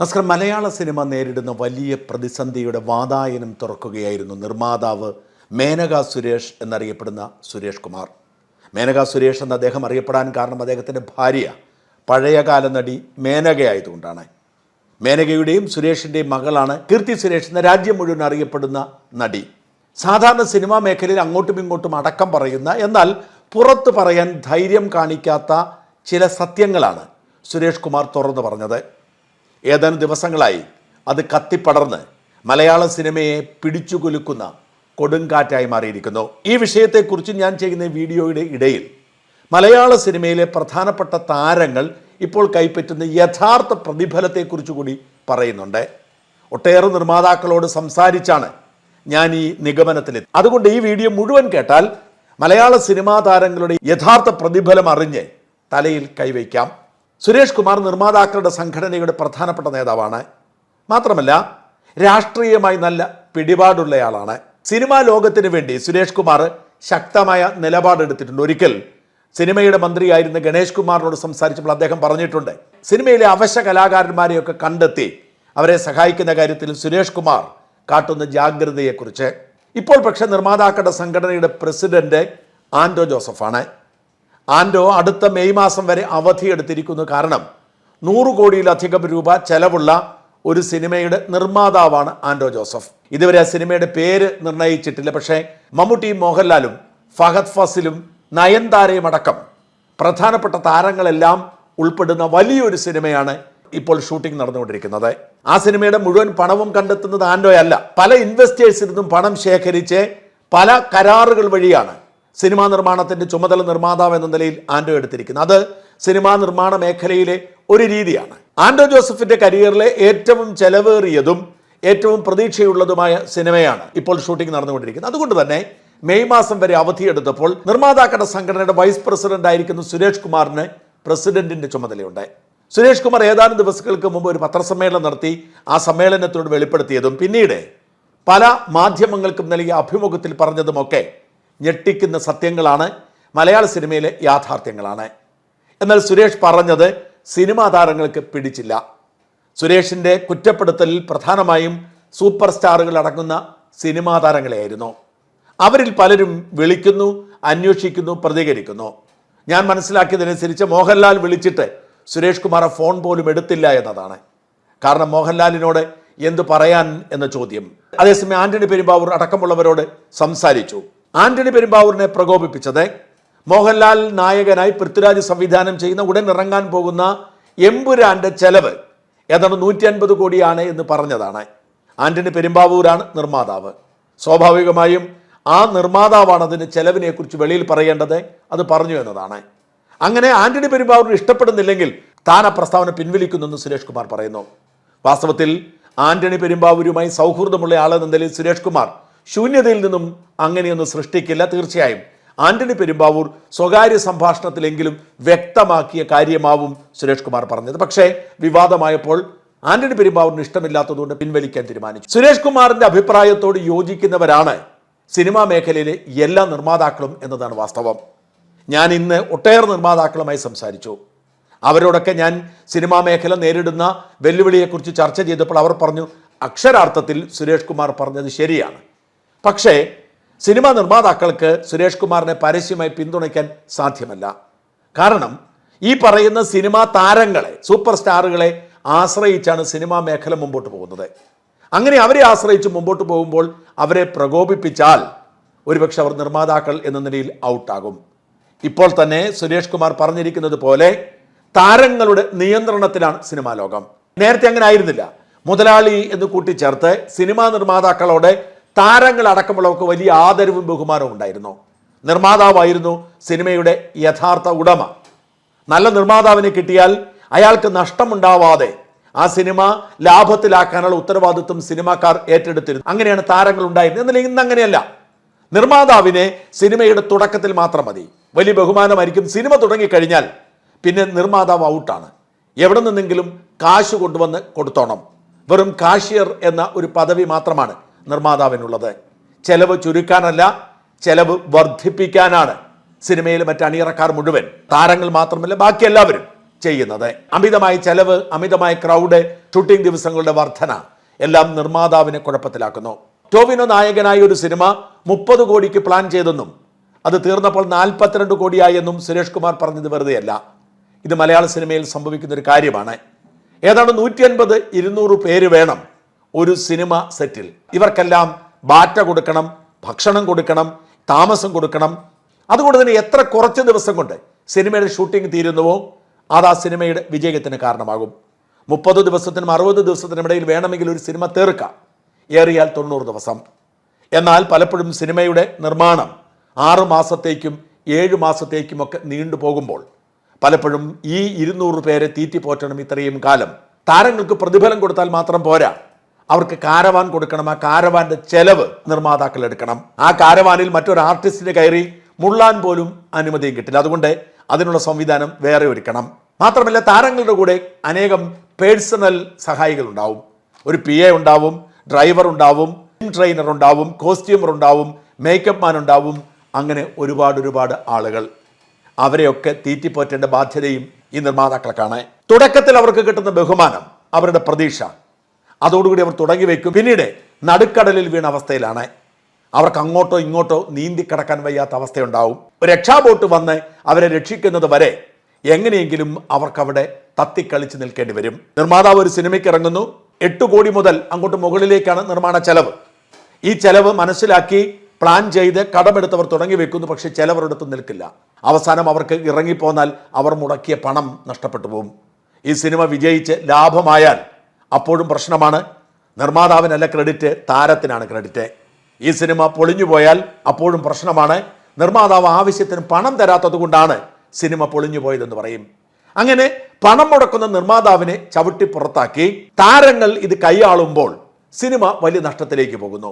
നമസ്കാരം മലയാള സിനിമ നേരിടുന്ന വലിയ പ്രതിസന്ധിയുടെ വാതായനം തുറക്കുകയായിരുന്നു നിർമ്മാതാവ് മേനക സുരേഷ് എന്നറിയപ്പെടുന്ന സുരേഷ് കുമാർ. മേനക സുരേഷ് എന്ന് അദ്ദേഹം അറിയപ്പെടാൻ കാരണം അദ്ദേഹത്തിന്റെ ഭാര്യ പഴയകാല നടി മേനകയായതുകൊണ്ടാണ്. മേനകയുടെയും സുരേഷിന്റെയും മകളാണ് കീർത്തി സുരേഷ് എന്ന രാജ്യം മുഴുവൻ അറിയപ്പെടുന്ന നടി. സാധാരണ സിനിമാ മേഖലയിൽ അങ്ങോട്ടും ഇങ്ങോട്ടും അടക്കം പറയുന്ന എന്നാൽ പുറത്ത് പറയാൻ ധൈര്യം കാണിക്കാത്ത ചില സത്യങ്ങളാണ് സുരേഷ് കുമാർ തുറന്നു പറഞ്ഞത്. ഏതാനും ദിവസങ്ങളായി അത് കത്തിപ്പടർന്ന് മലയാള സിനിമയെ പിടിച്ചുകൊലുക്കുന്ന കൊടുങ്കാറ്റായി മാറിയിരിക്കുന്നു. ഈ വിഷയത്തെക്കുറിച്ച് ഞാൻ ചെയ്യുന്ന വീഡിയോയുടെ ഇടയിൽ മലയാള സിനിമയിലെ പ്രധാനപ്പെട്ട താരങ്ങൾ ഇപ്പോൾ കൈപ്പറ്റുന്ന യഥാർത്ഥ പ്രതിഫലത്തെക്കുറിച്ച് കൂടി പറയുന്നുണ്ട്. ഒട്ടേറെ നിർമ്മാതാക്കളോട് സംസാരിച്ചാണ് ഞാൻ ഈ നിഗമനത്തിലെത്തി. അതുകൊണ്ട് ഈ വീഡിയോ മുഴുവൻ കേട്ടാൽ മലയാള സിനിമാ താരങ്ങളുടെ യഥാർത്ഥ പ്രതിഫലം അറിഞ്ഞ് തലയിൽ കൈവയ്ക്കാം. സുരേഷ് കുമാർ നിർമ്മാതാക്കളുടെ സംഘടനയുടെ പ്രധാനപ്പെട്ട നേതാവാണ്. മാത്രമല്ല രാഷ്ട്രീയമായി നല്ല പിടിപാടുള്ളയാളാണ്. സിനിമാ ലോകത്തിന് വേണ്ടി സുരേഷ് കുമാർ ശക്തമായ നിലപാടെടുത്തിട്ടുണ്ട് ഒരിക്കൽ. സിനിമയുടെ മന്ത്രിയായിരുന്ന ഗണേഷ് കുമാറിനോട് സംസാരിച്ചപ്പോൾ അദ്ദേഹം പറഞ്ഞിട്ടുണ്ട് സിനിമയിലെ അവശ്യ കലാകാരന്മാരെയൊക്കെ കണ്ടെത്തി അവരെ സഹായിക്കുന്ന കാര്യത്തിൽ സുരേഷ് കുമാർ കാട്ടുന്ന ജാഗ്രതയെക്കുറിച്ച്. ഇപ്പോൾ പക്ഷേ നിർമ്മാതാക്കളുടെ സംഘടനയുടെ പ്രസിഡന്റ് ആൻഡോ ജോസഫാണ്. ആൻഡോ അടുത്ത മെയ് മാസം വരെ അവധിയെടുത്തിരിക്കുന്നു കാരണം നൂറ് കോടിയിലധികം രൂപ ചെലവുള്ള ഒരു സിനിമയുടെ നിർമ്മാതാവാണ് ആൻഡോ ജോസഫ്. ഇതുവരെ ആ സിനിമയുടെ പേര് നിർണയിച്ചിട്ടില്ല. പക്ഷേ മമ്മൂട്ടി മോഹൻലാലും ഫഹദ് ഫസിലും നയൻതാരയും അടക്കം പ്രധാനപ്പെട്ട താരങ്ങളെല്ലാം ഉൾപ്പെടുന്ന വലിയൊരു സിനിമയാണ് ഇപ്പോൾ ഷൂട്ടിംഗ് നടന്നുകൊണ്ടിരിക്കുന്നത്. ആ സിനിമയുടെ മുഴുവൻ പണവും കണ്ടെത്തുന്നത് ആൻഡോയല്ല പല ഇൻവെസ്റ്റേഴ്സിൽ നിന്നും പണം ശേഖരിച്ച് പല കരാറുകൾ വഴിയാണ് സിനിമാ നിർമ്മാണത്തിന്റെ ചുമതല നിർമ്മാതാവ് എന്ന നിലയിൽ ആൻഡോ എടുത്തിരിക്കുന്നത് അത് സിനിമാ നിർമ്മാണ മേഖലയിലെ ഒരു രീതിയാണ്. ആൻഡോ ജോസഫിന്റെ കരിയറിലെ ഏറ്റവും ചെലവേറിയതും ഏറ്റവും പ്രതീക്ഷയുള്ളതുമായ സിനിമയാണ് ഇപ്പോൾ ഷൂട്ടിംഗ് നടന്നുകൊണ്ടിരിക്കുന്നത്. അതുകൊണ്ട് തന്നെ മെയ് മാസം വരെ അവധിയെടുത്തപ്പോൾ നിർമ്മാതാക്കളുടെ സംഘടനയുടെ വൈസ് പ്രസിഡന്റ് ആയിരിക്കുന്ന സുരേഷ് കുമാറിന് പ്രസിഡന്റിന്റെ ചുമതലയുണ്ട്. സുരേഷ് കുമാർ ഏതാനും ദിവസങ്ങൾക്ക് മുമ്പ് ഒരു പത്രസമ്മേളനം നടത്തി ആ സമ്മേളനത്തോട് വെളിപ്പെടുത്തിയതും പിന്നീട് പല മാധ്യമങ്ങൾക്കും നൽകിയ അഭിമുഖത്തിൽ പറഞ്ഞതുമൊക്കെ ഞെട്ടിക്കുന്ന സത്യങ്ങളാണ്. മലയാള സിനിമയിലെ യാഥാർത്ഥ്യങ്ങളാണ്. എന്നാൽ സുരേഷ് പറഞ്ഞത് സിനിമാ താരങ്ങൾക്ക് പിടിച്ചില്ല. സുരേഷിന്റെ കുറ്റപ്പെടുത്തലിൽ പ്രധാനമായും സൂപ്പർ സ്റ്റാറുകൾ അടങ്ങുന്ന സിനിമാ താരങ്ങളെയായിരുന്നു. അവരിൽ പലരും വിളിക്കുന്നു അന്വേഷിക്കുന്നു പ്രതികരിക്കുന്നു. ഞാൻ മനസ്സിലാക്കിയതനുസരിച്ച് മോഹൻലാൽ വിളിച്ചിട്ട് സുരേഷ് കുമാർ ഫോൺ പോലും എടുത്തില്ല എന്നതാണ്. കാരണം മോഹൻലാലിനോട് എന്തു പറയാൻ എന്ന ചോദ്യം. അതേസമയം ആന്റണി പെരുമ്പാവൂർ അടക്കമുള്ളവരോട് സംസാരിച്ചു. ആന്റണി പെരുമ്പാവൂരിനെ പ്രകോപിപ്പിച്ചത്. മോഹൻലാൽ നായകനായി പൃഥ്വിരാജ് സംവിധാനം ചെയ്യുന്ന ഉടൻ ഇറങ്ങാൻ പോകുന്ന എമ്പുരാന്റെ ചെലവ് ഏതാണ്ട് നൂറ്റി അൻപത് കോടിയാണ് എന്ന് പറഞ്ഞതാണ്. ആന്റണി പെരുമ്പാവൂരാണ് നിർമ്മാതാവ്. സ്വാഭാവികമായും ആ നിർമ്മാതാവാണ് അതിന് ചെലവിനെ കുറിച്ച് വെളിയിൽ പറയേണ്ടത് അത് പറഞ്ഞു എന്നതാണ്. അങ്ങനെ ആന്റണി പെരുമ്പാവൂർ ഇഷ്ടപ്പെടുന്നില്ലെങ്കിൽ താൻ ആ പ്രസ്താവന പിൻവലിക്കുന്നെന്ന് സുരേഷ് കുമാർ പറയുന്നു. വാസ്തവത്തിൽ ആന്റണി പെരുമ്പാവൂരുമായി സൗഹൃദമുള്ള ആളെന്ന നിലയിൽ സുരേഷ് കുമാർ ശൂന്യതയിൽ നിന്നും അങ്ങനെയൊന്നും സൃഷ്ടിക്കില്ല തീർച്ചയായും. ആന്റണി പെരുമ്പാവൂർ സ്വകാര്യ സംഭാഷണത്തിലെങ്കിലും വ്യക്തമാക്കിയ കാര്യമാവും സുരേഷ് കുമാർ പറഞ്ഞത്. പക്ഷേ വിവാദമായപ്പോൾ ആന്റണി പെരുമ്പാവൂരിന് ഇഷ്ടമില്ലാത്തതുകൊണ്ട് പിൻവലിക്കാൻ തീരുമാനിച്ചു. സുരേഷ് കുമാറിന്റെ അഭിപ്രായത്തോട് യോജിക്കുന്നവരാണ് സിനിമാ മേഖലയിലെ എല്ലാ നിർമ്മാതാക്കളും എന്നതാണ് വാസ്തവം. ഞാൻ ഇന്ന് ഒട്ടേറെ നിർമ്മാതാക്കളുമായി സംസാരിച്ചു. അവരോടൊക്കെ ഞാൻ സിനിമാ മേഖല നേരിടുന്ന വെല്ലുവിളിയെക്കുറിച്ച് ചർച്ച ചെയ്തപ്പോൾ അവർ പറഞ്ഞു അക്ഷരാർത്ഥത്തിൽ സുരേഷ് കുമാർ പറഞ്ഞത് ശരിയാണ്. പക്ഷേ സിനിമാ നിർമ്മാതാക്കൾക്ക് സുരേഷ് കുമാറിനെ പരസ്യമായി പിന്തുണയ്ക്കാൻ സാധ്യമല്ല. കാരണം ഈ പറയുന്ന സിനിമാ താരങ്ങളെ സൂപ്പർ സ്റ്റാറുകളെ ആശ്രയിച്ചാണ് സിനിമാ മേഖല മുമ്പോട്ട് പോകുന്നത്. അങ്ങനെ അവരെ ആശ്രയിച്ച് മുമ്പോട്ട് പോകുമ്പോൾ അവരെ പ്രകോപിപ്പിച്ചാൽ ഒരുപക്ഷെ അവർ നിർമ്മാതാക്കൾ എന്ന നിലയിൽ ഔട്ടാകും. ഇപ്പോൾ തന്നെ സുരേഷ് കുമാർ പറഞ്ഞിരിക്കുന്നത് പോലെ താരങ്ങളുടെ നിയന്ത്രണത്തിലാണ് സിനിമാ ലോകം. നേരത്തെ അങ്ങനെ ആയിരുന്നില്ല. മുതലാളി എന്ന് കൂട്ടിച്ചേർത്ത് സിനിമാ നിർമ്മാതാക്കളോട് താരങ്ങൾ അടക്കമുള്ളവർക്ക് വലിയ ആദരവും ബഹുമാനവും ഉണ്ടായിരുന്നു. നിർമ്മാതാവായിരുന്നു സിനിമയുടെ യഥാർത്ഥ ഉടമ. നല്ല നിർമ്മാതാവിനെ കിട്ടിയാൽ അയാൾക്ക് നഷ്ടമുണ്ടാവാതെ ആ സിനിമ ലാഭത്തിലാക്കാനുള്ള ഉത്തരവാദിത്വം സിനിമാക്കാർ ഏറ്റെടുത്തിരുന്നു. അങ്ങനെയാണ് താരങ്ങൾ ഉണ്ടായിരുന്നത്. എന്നാൽ ഇന്ന് അങ്ങനെയല്ല. നിർമ്മാതാവിനെ സിനിമയുടെ തുടക്കത്തിൽ മാത്രം മതി. വലിയ ബഹുമാനമായിരിക്കും സിനിമ തുടങ്ങിക്കഴിഞ്ഞാൽ പിന്നെ നിർമ്മാതാവ് ഔട്ടാണ്. എവിടെ നിന്നെങ്കിലും കാശ് കൊണ്ടുവന്ന് കൊടുത്തോണം. വെറും കാഷ്യർ എന്ന ഒരു പദവി മാത്രമാണ്. നിർമ്മാതാവിനുള്ളത്. ചെലവ് ചുരുക്കാനല്ല ചെലവ് വർദ്ധിപ്പിക്കാനാണ് സിനിമയിലെ മറ്റ് അണിയറക്കാർ മുഴുവൻ താരങ്ങൾ മാത്രമല്ല ബാക്കി എല്ലാവരും ചെയ്യുന്നത്. അമിതമായ ചെലവ് അമിതമായ ക്രൗഡ് ഷൂട്ടിംഗ് ദിവസങ്ങളുടെ വർധന എല്ലാം നിർമ്മാതാവിനെ കുഴപ്പത്തിലാക്കുന്നു. ടോവിനോ നായകനായ ഒരു സിനിമ മുപ്പത് കോടിക്ക് പ്ലാൻ ചെയ്തെന്നും അത് തീർന്നപ്പോൾ നാൽപ്പത്തിരണ്ട് കോടിയായെന്നും സുരേഷ് കുമാർ പറഞ്ഞത് വെറുതെയല്ല. ഇത് മലയാള സിനിമയിൽ സംഭവിക്കുന്ന ഒരു കാര്യമാണ്. ഏതാണ്ട് നൂറ്റി അൻപത് ഇരുന്നൂറ് പേര് വേണം ഒരു സിനിമ സെറ്റിൽ. ഇവർക്കെല്ലാം ബാറ്റ കൊടുക്കണം ഭക്ഷണം കൊടുക്കണം താമസം കൊടുക്കണം. അതുകൊണ്ട് തന്നെ എത്ര കുറച്ച് ദിവസം കൊണ്ട് സിനിമയുടെ ഷൂട്ടിംഗ് തീരുന്നുവോ അത് ആ സിനിമയുടെ വിജയത്തിന് കാരണമാകും. മുപ്പത് ദിവസത്തിനും അറുപത് ദിവസത്തിനും ഇടയിൽ വേണമെങ്കിൽ ഒരു സിനിമ തീർക്കാം. ഏറിയാൽ തൊണ്ണൂറ് ദിവസം. എന്നാൽ പലപ്പോഴും സിനിമയുടെ നിർമ്മാണം ആറു മാസത്തേക്കും ഏഴ് മാസത്തേക്കുമൊക്കെ നീണ്ടു പോകുമ്പോൾ പലപ്പോഴും ഈ ഇരുന്നൂറ് പേരെ തീറ്റിപ്പോറ്റണം ഇത്രയും കാലം. താരങ്ങൾക്ക് പ്രതിഫലം കൊടുത്താൽ മാത്രം പോരാ. അവർക്ക് കാരവാൻ കൊടുക്കണം. ആ കാരവാന്റെ ചെലവ് നിർമ്മാതാക്കൾ എടുക്കണം. ആ കാരവാനിൽ മറ്റൊരു ആർട്ടിസ്റ്റിന് കയറി മുള്ളാൻ പോലും അനുമതിയും കിട്ടില്ല. അതുകൊണ്ട് അതിനുള്ള സംവിധാനം വേറെ ഒരുക്കണം. മാത്രമല്ല താരങ്ങളുടെ കൂടെ അനേകം പേഴ്സണൽ സഹായികൾ ഉണ്ടാവും. ഒരു പി എ ഉണ്ടാവും ഡ്രൈവർ ഉണ്ടാവും ട്രെയിനർ ഉണ്ടാവും കോസ്റ്റ്യൂമർ ഉണ്ടാവും മേക്കപ്പ് മാൻ ഉണ്ടാവും. അങ്ങനെ ഒരുപാട് ഒരുപാട് ആളുകൾ. അവരെയൊക്കെ തീറ്റിപ്പോറ്റേണ്ട ബാധ്യതയും ഈ നിർമ്മാതാക്കൾക്കാണ് തുടക്കത്തിൽ അവർക്ക് കിട്ടുന്ന ബഹുമാനം അവരുടെ പ്രതീക്ഷ അതോടുകൂടി അവർ തുടങ്ങി വയ്ക്കും പിന്നീട് നടുക്കടലിൽ വീണ അവസ്ഥയിലാണ്. അവർക്ക് അങ്ങോട്ടോ ഇങ്ങോട്ടോ നീന്തി കടക്കാൻ വയ്യാത്ത അവസ്ഥയുണ്ടാവും. രക്ഷാബോട്ട് വന്ന് അവരെ രക്ഷിക്കുന്നത് വരെ എങ്ങനെയെങ്കിലും അവർക്കവിടെ തത്തിക്കളിച്ച് നിൽക്കേണ്ടി വരും. നിർമ്മാതാവ് ഒരു സിനിമയ്ക്ക് ഇറങ്ങുന്നു. എട്ട് കോടി മുതൽ അങ്ങോട്ട് മുകളിലേക്കാണ് നിർമ്മാണ ചെലവ്. ഈ ചെലവ് മനസ്സിലാക്കി പ്ലാൻ ചെയ്ത് കടമെടുത്തവർ തുടങ്ങി വെക്കുന്നു. പക്ഷേ ചിലവരെടുത്ത് നിൽക്കില്ല. അവസാനം അവർക്ക് ഇറങ്ങിപ്പോന്നാൽ അവർ മുടക്കിയ പണം നഷ്ടപ്പെട്ടു പോകും ഈ സിനിമ വിജയിച്ച് ലാഭമായാൽ അപ്പോഴും പ്രശ്നമാണ്. നിർമ്മാതാവിനല്ല ക്രെഡിറ്റ് താരത്തിനാണ് ക്രെഡിറ്റ് ഈ സിനിമ പൊളിഞ്ഞു പോയാൽ അപ്പോഴും പ്രശ്നമാണ്. നിർമ്മാതാവ് ആവശ്യത്തിന് പണം തരാത്തത് കൊണ്ടാണ് സിനിമ പൊളിഞ്ഞു പോയതെന്ന് പറയും. അങ്ങനെ പണം മുടക്കുന്ന നിർമ്മാതാവിനെ ചവിട്ടി പുറത്താക്കി താരങ്ങൾ ഇത് കൈയാളുമ്പോൾ സിനിമ വലിയ നഷ്ടത്തിലേക്ക് പോകുന്നു.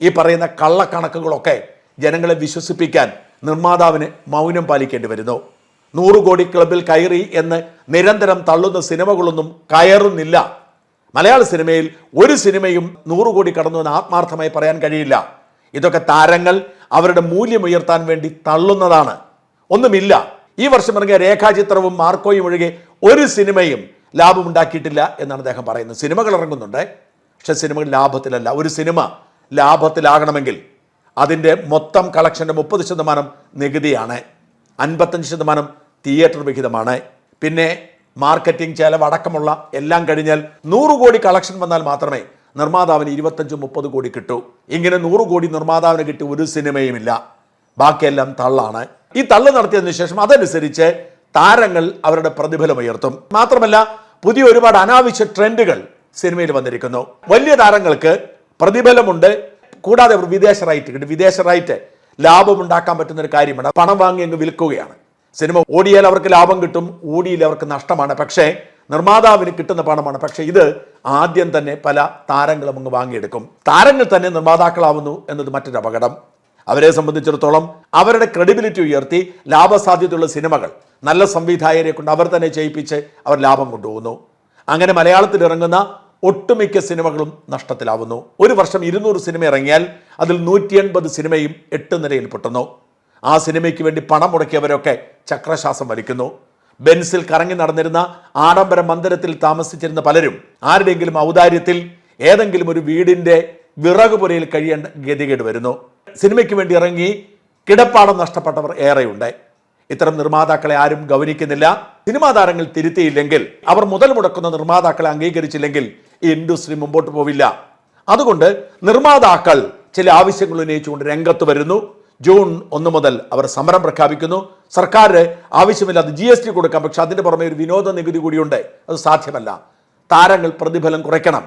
ഈ പറയുന്ന കള്ളക്കണക്കുകളൊക്കെ ജനങ്ങളെ വിശ്വസിപ്പിക്കാൻ നിർമ്മാതാവിന് മൗനം പാലിക്കേണ്ടി വരുന്നു. നൂറ് കോടി ക്ലബിൽ കയറി എന്ന് നിരന്തരം തള്ളുന്ന സിനിമകളൊന്നും കയറുന്നില്ല. മലയാള സിനിമയിൽ ഒരു സിനിമയും നൂറ് കോടി കടന്നു എന്ന് ആത്മാർത്ഥമായി പറയാൻ കഴിയില്ല. ഇതൊക്കെ താരങ്ങൾ അവരുടെ മൂല്യം ഉയർത്താൻ വേണ്ടി തള്ളുന്നതാണ്. ഒന്നുമില്ല. ഈ വർഷം ഇറങ്ങിയ രേഖാചിത്രവും മാർക്കോയും ഒഴികെ ഒരു സിനിമയും ലാഭമുണ്ടാക്കിയിട്ടില്ല എന്നാണ് അദ്ദേഹം പറയുന്നത്. സിനിമകൾ ഇറങ്ങുന്നുണ്ട്. പക്ഷെ സിനിമകൾ ലാഭത്തിലല്ല. ഒരു സിനിമ ലാഭത്തിലാകണമെങ്കിൽ അതിന്റെ മൊത്തം കളക്ഷന്റെ മുപ്പത് ശതമാനം നികുതിയാണ്. അൻപത്തഞ്ച് ശതമാനം തിയേറ്റർ വിഹിതമാണ്. പിന്നെ മാർക്കറ്റിംഗ് ചെലവ് അടക്കമുള്ള എല്ലാം കഴിഞ്ഞാൽ നൂറ് കോടി കളക്ഷൻ വന്നാൽ മാത്രമേ നിർമ്മാതാവിന് ഇരുപത്തഞ്ച് മുപ്പത് കോടി കിട്ടൂ. ഇങ്ങനെ നൂറ് കോടി നിർമ്മാതാവിന് കിട്ടി ഒരു സിനിമയുമില്ല ബാക്കിയെല്ലാം തള്ളാണ്. ഈ തള്ള് നടത്തിയതിനു ശേഷം അതനുസരിച്ച് താരങ്ങൾ അവരുടെ പ്രതിഫലം ഉയർത്തും. മാത്രമല്ല പുതിയ ഒരുപാട് അനാവശ്യ ട്രെൻഡുകൾ സിനിമയിൽ വന്നിരിക്കുന്നു. വലിയ താരങ്ങൾക്ക് പ്രതിഫലമുണ്ട്. കൂടാതെ അവർ വിദേശ റൈറ്റ് കിട്ടും. വിദേശ റൈറ്റ് ലാഭം ഉണ്ടാക്കാൻ പറ്റുന്ന ഒരു കാര്യമാണ്. പണം വാങ്ങി അങ്ങ് വിൽക്കുകയാണ്. സിനിമ ഓടിയാൽ അവർക്ക് ലാഭം കിട്ടും ഓടിയിൽ അവർക്ക് നഷ്ടമാണ്. പക്ഷേ നിർമ്മാതാവിന് കിട്ടുന്ന പണമാണ്. പക്ഷേ ഇത് ആദ്യം തന്നെ പല താരങ്ങളും അങ്ങ് വാങ്ങിയെടുക്കും. താരങ്ങൾ തന്നെ നിർമ്മാതാക്കളാവുന്നു എന്നത് മറ്റൊരു അപകടം. അവരെ സംബന്ധിച്ചിടത്തോളം അവരുടെ ക്രെഡിബിലിറ്റി ഉയർത്തി ലാഭസാധ്യതയുള്ള സിനിമകൾ നല്ല സംവിധായകരെ കൊണ്ട് അവർ തന്നെ ചെയ്യിപ്പിച്ച് അവർ ലാഭം കൊണ്ടുപോകുന്നു. അങ്ങനെ മലയാളത്തിൽ ഇറങ്ങുന്ന ഒട്ടുമിക്ക സിനിമകളും നഷ്ടത്തിലാവുന്നു. ഒരു വർഷം ഇരുന്നൂറ് സിനിമ ഇറങ്ങിയാൽ അതിൽ നൂറ്റി എൺപത് സിനിമയും എട്ട് നിലയിൽ പൊട്ടുന്നു ആ സിനിമയ്ക്ക് വേണ്ടി പണം മുടക്കിയവരൊക്കെ ചക്രശ്വാസം വലിക്കുന്നു. ബെൻസിൽ കറങ്ങി നടന്നിരുന്ന ആഡംബര മന്ദിരത്തിൽ താമസിച്ചിരുന്ന പലരും ആരുടെയെങ്കിലും ഔദാര്യത്തിൽ ഏതെങ്കിലും ഒരു വീടിന്റെ വിറക് പുരയിൽ കഴിയേണ്ട ഗതികേട് വരുന്നു. സിനിമയ്ക്ക് വേണ്ടി ഇറങ്ങി കിടപ്പാടം നഷ്ടപ്പെട്ടവർ ഏറെയുണ്ട്. ഇത്തരം നിർമ്മാതാക്കളെ ആരും ഗൗനിക്കുന്നില്ല. സിനിമാ താരങ്ങൾ തിരുത്തിയില്ലെങ്കിൽ അവർ മുതൽ മുടക്കുന്ന നിർമ്മാതാക്കളെ അംഗീകരിച്ചില്ലെങ്കിൽ ഈ ഇൻഡസ്ട്രി മുമ്പോട്ട് പോവില്ല. അതുകൊണ്ട് നിർമ്മാതാക്കൾ ചില ആവശ്യങ്ങൾ ഉന്നയിച്ചുകൊണ്ട് രംഗത്ത് വരുന്നു. ജൂൺ ഒന്ന് മുതൽ അവർ സമരം പ്രഖ്യാപിക്കുന്നു. സർക്കാർ ആവശ്യമില്ലാതെ ജി എസ് ടി കൊടുക്കാം. പക്ഷെ അതിന്റെ പുറമെ ഒരു വിനോദ നികുതി കൂടിയുണ്ട്. അത് സാധ്യമല്ല. താരങ്ങൾ പ്രതിഫലം കുറയ്ക്കണം.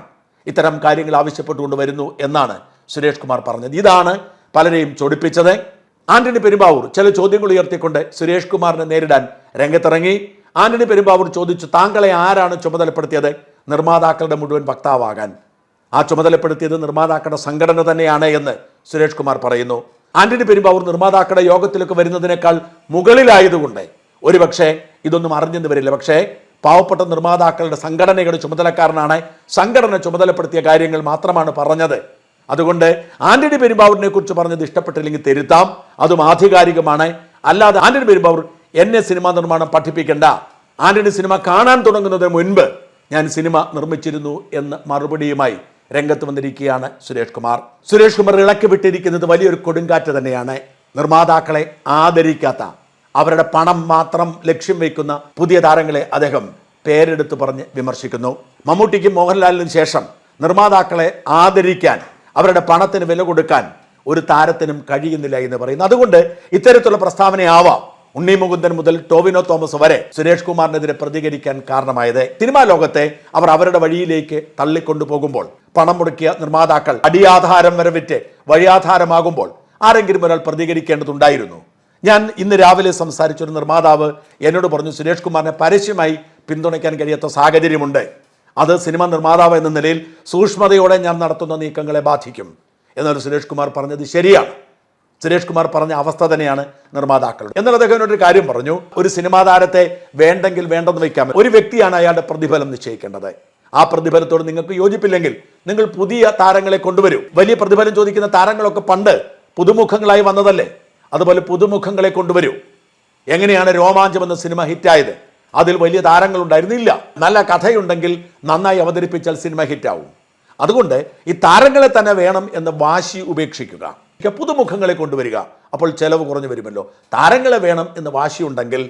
ഇത്തരം കാര്യങ്ങൾ ആവശ്യപ്പെട്ടുകൊണ്ട് വരുന്നു എന്നാണ് സുരേഷ് കുമാർ പറഞ്ഞത്. ഇതാണ് പലരെയും ചൊടിപ്പിച്ചത്. ആന്റണി പെരുമ്പാവൂർ ചില ചോദ്യങ്ങൾ ഉയർത്തിക്കൊണ്ട് സുരേഷ് കുമാറിനെ നേരിടാൻ രംഗത്തിറങ്ങി. ആന്റണി പെരുമ്പാവൂർ ചോദിച്ചു താങ്കളെ ആരാണ് ചുമതലപ്പെടുത്തിയത്? നിർമ്മാതാക്കളുടെ മുഴുവൻ വക്താവാകാൻ. ആ ചുമതലപ്പെടുത്തിയത് നിർമ്മാതാക്കളുടെ സംഘടന തന്നെയാണ് എന്ന് സുരേഷ് കുമാർ പറയുന്നു. ആന്റണി പെരുമ്പാവൂർ നിർമ്മാതാക്കളുടെ യോഗത്തിലേക്ക് വരുന്നതിനേക്കാൾ മുകളിലായതുകൊണ്ട് ഒരുപക്ഷെ ഇതൊന്നും അറിഞ്ഞെന്ന് വരില്ല. പക്ഷേ പാവപ്പെട്ട നിർമ്മാതാക്കളുടെ സംഘടനയുടെ ചുമതലക്കാരനാണ് സംഘടന ചുമതലപ്പെടുത്തിയ കാര്യങ്ങൾ മാത്രമാണ് പറഞ്ഞത്. അതുകൊണ്ട് ആന്റണി പെരുമ്പാവൂരിനെ കുറിച്ച് പറഞ്ഞത് ഇഷ്ടപ്പെട്ടില്ലെങ്കിൽ തിരുത്താം. അതും ആധികാരികമാണ്. അല്ലാതെ ആന്റണി പെരുമ്പാവൂർ എന്നെ സിനിമാ നിർമ്മാണം പഠിപ്പിക്കേണ്ട. ആന്റണി സിനിമ കാണാൻ തുടങ്ങുന്നതിന് മുൻപ് ഞാൻ സിനിമ നിർമ്മിച്ചിരുന്നു എന്ന് മറുപടിയുമായി രംഗത്ത് വന്നിരിക്കുകയാണ് സുരേഷ് കുമാർ. സുരേഷ് കുമാർ ഇളക്കി വിട്ടിരിക്കുന്നത് വലിയൊരു കൊടുങ്കാറ്റ് തന്നെയാണ്. നിർമ്മാതാക്കളെ ആദരിക്കാത്ത അവരുടെ പണം മാത്രം ലക്ഷ്യം വയ്ക്കുന്ന പുതിയ താരങ്ങളെ അദ്ദേഹം പേരെടുത്ത് പറഞ്ഞ് വിമർശിക്കുന്നു. മമ്മൂട്ടിക്കും മോഹൻലാലിനും ശേഷം നിർമ്മാതാക്കളെ ആദരിക്കാൻ അവരുടെ പണത്തിന് വില കൊടുക്കാൻ ഒരു താരത്തിനും കഴിയുന്നില്ല എന്ന് പറയുന്നു. അതുകൊണ്ട് ഇത്തരത്തിലുള്ള പ്രസ്താവനയാവാം ഉണ്ണി മുകുന്ദൻ മുതൽ ടോവിനോ തോമസ് വരെ സുരേഷ് കുമാറിനെതിരെ പ്രതികരിക്കാൻ കാരണമായത്. സിനിമാ ലോകത്തെ അവർ അവരുടെ വഴിയിലേക്ക് തള്ളിക്കൊണ്ടുപോകുമ്പോൾ പണം മുടക്കിയ നിർമ്മാതാക്കൾ അടിയാധാരം വരെ വിറ്റ് വഴിയാധാരമാകുമ്പോൾ ആരെങ്കിലും ഒരാൾ പ്രതികരിക്കേണ്ടതുണ്ടായിരുന്നു. ഞാൻ ഇന്ന് രാവിലെ സംസാരിച്ച ഒരു നിർമ്മാതാവ് എന്നോട് പറഞ്ഞു സുരേഷ് കുമാറിനെ പരസ്യമായി പിന്തുണയ്ക്കാൻ കഴിയാത്ത സാഹചര്യമുണ്ട്. അത് സിനിമ നിർമ്മാതാവ് എന്ന നിലയിൽ സൂക്ഷ്മതയോടെ ഞാൻ നടത്തുന്ന നീക്കങ്ങളെ ബാധിക്കും. എന്നാൽ സുരേഷ് കുമാർ പറഞ്ഞത് ശരിയാണ്. സുരേഷ് കുമാർ പറഞ്ഞ അവസ്ഥ തന്നെയാണ് നിർമ്മാതാക്കൾ എന്നാൽ അദ്ദേഹം ഒരു കാര്യം പറഞ്ഞു ഒരു സിനിമാ താരത്തെ വേണ്ടെങ്കിൽ വേണ്ടെന്ന് വയ്ക്കാം ഒരു വ്യക്തിയാണ് അയാളുടെ പ്രതിഫലം നിശ്ചയിക്കേണ്ടത്. ആ പ്രതിഫലത്തോട് നിങ്ങൾക്ക് യോജിപ്പില്ലെങ്കിൽ നിങ്ങൾ പുതിയ താരങ്ങളെ കൊണ്ടുവരും. വലിയ പ്രതിഫലം ചോദിക്കുന്ന താരങ്ങളൊക്കെ പണ്ട് പുതുമുഖങ്ങളായി വന്നതല്ലേ? അതുപോലെ പുതുമുഖങ്ങളെ കൊണ്ടുവരും. എങ്ങനെയാണ് രോമാഞ്ചം എന്ന സിനിമ ഹിറ്റായത്? അതിൽ വലിയ താരങ്ങളുണ്ടായിരുന്നില്ല. നല്ല കഥയുണ്ടെങ്കിൽ നന്നായി അവതരിപ്പിച്ചാൽ സിനിമ ഹിറ്റാവും. അതുകൊണ്ട് ഈ താരങ്ങളെ തന്നെ വേണം എന്ന് വാശി ഉപേക്ഷിക്കുക. പുതുമുഖങ്ങളെ കൊണ്ടുവരിക. അപ്പോൾ ചെലവ് കുറഞ്ഞു വരുമല്ലോ. താരങ്ങളെ വേണം എന്ന് വാശിയുണ്ടെങ്കിൽ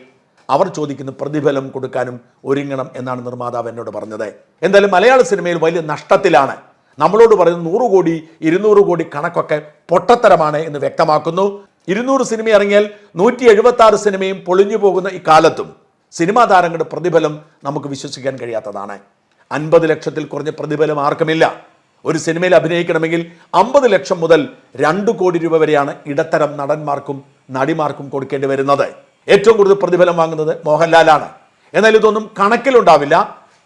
അവർ ചോദിക്കുന്ന പ്രതിഫലം കൊടുക്കാനും ഒരുങ്ങണം എന്നാണ് നിർമ്മാതാവ് എന്നോട് പറഞ്ഞത്. എന്തായാലും മലയാള സിനിമയിൽ വലിയ നഷ്ടത്തിലാണ്. നമ്മളോട് പറയുന്ന നൂറ് കോടി ഇരുന്നൂറ് കോടി കണക്കൊക്കെ പൊട്ടത്തരമാണ് എന്ന് വ്യക്തമാക്കുന്നു. ഇരുന്നൂറ് സിനിമ ഇറങ്ങിയാൽ നൂറ്റി എഴുപത്തി ആറ് സിനിമയും പൊളിഞ്ഞു പോകുന്ന ഈ കാലത്തും സിനിമാ താരങ്ങളുടെ പ്രതിഫലം നമുക്ക് വിശ്വസിക്കാൻ കഴിയാത്തതാണ്. അൻപത് ലക്ഷത്തിൽ കുറഞ്ഞ പ്രതിഫലം ആർക്കുമില്ല. ഒരു സിനിമയിൽ അഭിനയിക്കണമെങ്കിൽ അമ്പത് ലക്ഷം മുതൽ രണ്ട് കോടി രൂപ വരെയാണ് ഇടത്തരം നടന്മാർക്കും നടിമാർക്കും കൊടുക്കേണ്ടി വരുന്നത്. ഏറ്റവും കൂടുതൽ പ്രതിഫലം വാങ്ങുന്നത് മോഹൻലാലാണ്. എന്നാൽ ഇതൊന്നും കണക്കിലുണ്ടാവില്ല.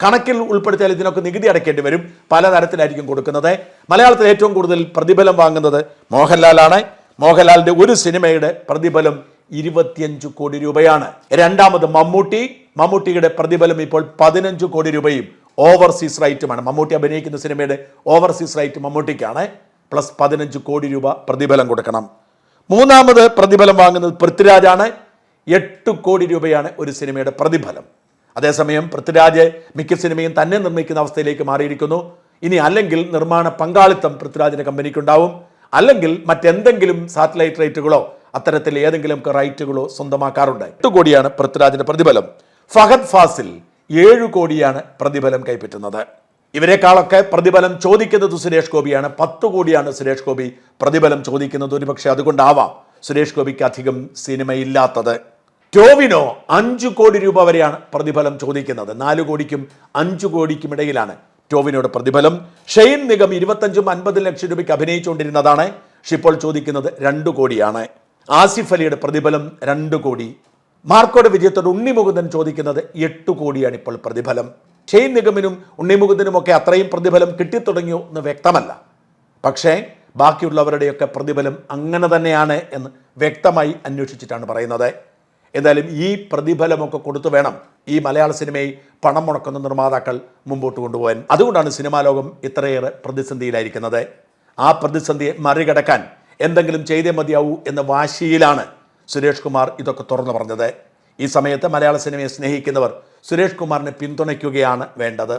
കണക്കിൽ ഉൾപ്പെടുത്തിയാൽ ഇതിനൊക്കെ നികുതി അടയ്ക്കേണ്ടി വരും. പലതരത്തിലായിരിക്കും കൊടുക്കുന്നത്. മലയാളത്തിൽ ഏറ്റവും കൂടുതൽ പ്രതിഫലം വാങ്ങുന്നത് മോഹൻലാലാണ്. മോഹൻലാലിന്റെ ഒരു സിനിമയുടെ പ്രതിഫലം ഇരുപത്തിയഞ്ച് കോടി രൂപയാണ്. രണ്ടാമത് മമ്മൂട്ടി. മമ്മൂട്ടിയുടെ പ്രതിഫലം ഇപ്പോൾ പതിനഞ്ച് കോടി രൂപയും ഓവർസീസ് റൈറ്റുമാണ്. മമ്മൂട്ടി അഭിനയിക്കുന്ന സിനിമയുടെ ഓവർസീസ് റൈറ്റ് മമ്മൂട്ടിക്കാണ്. പ്ലസ് പതിനഞ്ച് കോടി രൂപ പ്രതിഫലം കൊടുക്കണം. മൂന്നാമത് പ്രതിഫലം വാങ്ങുന്നത് പൃഥ്വിരാജാണ്. എട്ട് കോടി രൂപയാണ് ഒരു സിനിമയുടെ പ്രതിഫലം. അതേസമയം പൃഥ്വിരാജ് മിക്ക സിനിമയും തന്നെ നിർമ്മിക്കുന്ന അവസ്ഥയിലേക്ക് മാറിയിരിക്കുന്നു. ഇനി അല്ലെങ്കിൽ നിർമ്മാണ പങ്കാളിത്തം പൃഥ്വിരാജിന്റെ കമ്പനിക്കുണ്ടാവും. അല്ലെങ്കിൽ മറ്റെന്തെങ്കിലും സാറ്റലൈറ്റ് റൈറ്റുകളോ അത്തരത്തിൽ ഏതെങ്കിലും റൈറ്റുകളോ സ്വന്തമാക്കാറുണ്ട്. എട്ട് കോടിയാണ് പൃഥ്വിരാജിന്റെ പ്രതിഫലം. ഫഹദ് ഫാസിൽ ഏഴ് കോടിയാണ് പ്രതിഫലം കൈപ്പറ്റുന്നത്. ഇവരെക്കാളൊക്കെ പ്രതിഫലം ചോദിക്കുന്നത് സുരേഷ് ഗോപിയാണ്. പത്ത് കോടിയാണ് സുരേഷ് ഗോപി പ്രതിഫലം ചോദിക്കുന്നത് ഒരുപക്ഷെ അതുകൊണ്ടാവാം സുരേഷ് ഗോപിക്ക് അധികം സിനിമയില്ലാത്തത്. ടോവിനോ അഞ്ചു കോടി രൂപ വരെയാണ് പ്രതിഫലം ചോദിക്കുന്നത്. നാല് കോടിക്കും അഞ്ചു കോടിക്കും ഇടയിലാണ് ടോവിനോയുടെ പ്രതിഫലം. ഷെയ്ൻ നിഗം ഇരുപത്തഞ്ചും അൻപത് ലക്ഷം രൂപയ്ക്ക് അഭിനയിച്ചുകൊണ്ടിരുന്നതാണ്. ഷിപ്പോൾ ചോദിക്കുന്നത് രണ്ടു കോടിയാണ്. ആസിഫ് അലിയുടെ പ്രതിഫലം രണ്ട് കോടി. മാർക്കോയുടെ വിജയത്തോട് ഉണ്ണിമുകുന്ദൻ ചോദിക്കുന്നത് എട്ട് കോടിയാണ് ഇപ്പോൾ പ്രതിഫലം. ഷെയ്ൻ നിഗമിനും ഉണ്ണിമുകുന്ദനും ഒക്കെ അത്രയും പ്രതിഫലം കിട്ടിത്തുടങ്ങിയോ എന്ന് വ്യക്തമല്ല. പക്ഷേ ബാക്കിയുള്ളവരുടെയൊക്കെ പ്രതിഫലം അങ്ങനെ തന്നെയാണ് എന്ന് വ്യക്തമായി അന്വേഷിച്ചിട്ടാണ് പറയുന്നത്. എന്തായാലും ഈ പ്രതിഫലമൊക്കെ കൊടുത്തു വേണം ഈ മലയാള സിനിമയിൽ പണം മുടക്കുന്ന നിർമ്മാതാക്കൾ മുമ്പോട്ട് കൊണ്ടുപോകാൻ. അതുകൊണ്ടാണ് സിനിമാ ലോകം ഇത്രയേറെ പ്രതിസന്ധിയിലായിരിക്കുന്നത്. ആ പ്രതിസന്ധിയെ മറികടക്കാൻ എന്തെങ്കിലും ചെയ്തേ മതിയാവൂ എന്ന വാശിയിലാണ് സുരേഷ് കുമാർ ഇതൊക്കെ തുറന്നു പറഞ്ഞത്. ഈ സമയത്ത് മലയാള സിനിമയെ സ്നേഹിക്കുന്നവർ സുരേഷ് കുമാറിനെ പിന്തുണയ്ക്കുകയാണ് വേണ്ടത്.